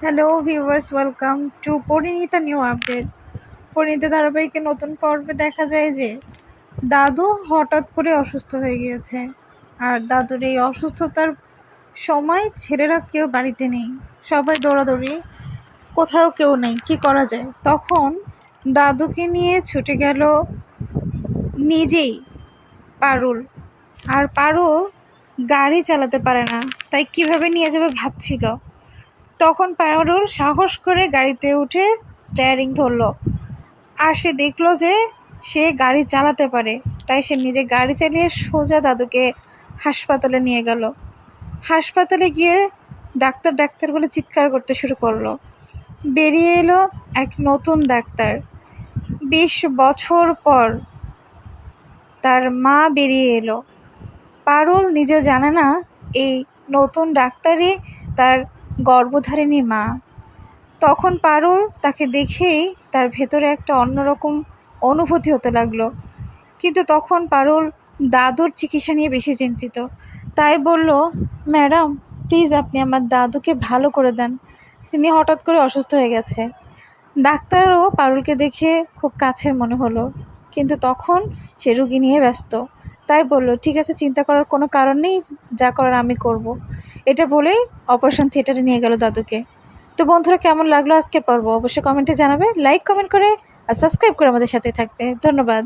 Hello viewers welcome to Parineeta new update Parineeta ধারাবাহিকে নতুন পর্বে দেখা যায় যে, দাদু হঠাৎ করে অসুস্থ হয়ে গিয়েছে। আর দাদুর এই অসুস্থতার সময় ছেলেরা কেউ বাড়িতে নেই। সবাই দৌড়াদৌড়ি, কোথাও কেউ নেই। কি করা যায়? তখন দাদুকে নিয়ে ছুটে গেল নিজেই পারুল। আর পারুল গাড়ি চালাতে পারে না। তাই কীভাবে নিয়ে যাবে ভাবছিল। তখন পারুল সাহস করে গাড়িতে উঠে স্টিয়ারিং ধরলো। আর সে দেখল যে সে গাড়ি চালাতে পারে। তাই সে নিজে গাড়ি চালিয়ে সোজা দাদুকে হাসপাতালে নিয়ে গেল। হাসপাতালে গিয়ে ডাক্তার ডাক্তার বলে চিৎকার করতে শুরু করল। বেরিয়ে এলো এক নতুন ডাক্তার। বিশ বছর পর তার মা বেরিয়ে এলো। পারুল নিজে জানে না এই নতুন ডাক্তারই তার গর্ভধারিণী মা। তখন পারুল তাকে দেখেই তার ভেতরে একটা অন্যরকম অনুভূতি হতে লাগল। কিন্তু তখন পারুল দাদুর চিকিৎসা নিয়ে বেশি চিন্তিত। তাই বলল, ম্যাডাম, প্লিজ আপনি আমার দাদুকে ভালো করে দেন। তিনি হঠাৎ করে অসুস্থ হয়ে গেছে। ডাক্তারও পারুলকে দেখে খুব কাছের মনে হলো। কিন্তু তখন সে রুগী নিয়ে ব্যস্ত। তাই বলল, ঠিক আছে, চিন্তা করার কোনো কারণ নেই, যা করার আমি করব। এটা বলেই অপারেশন থিয়েটারে নিয়ে গেল দাদুকে। তো বন্ধুরা, কেমন লাগল আজকের পর্ব? অবশ্যই কমেন্টে জানাবে, লাইক, কমেন্ট করে আর সাবস্ক্রাইব করে আমাদের সাথে থাকবে। ধন্যবাদ।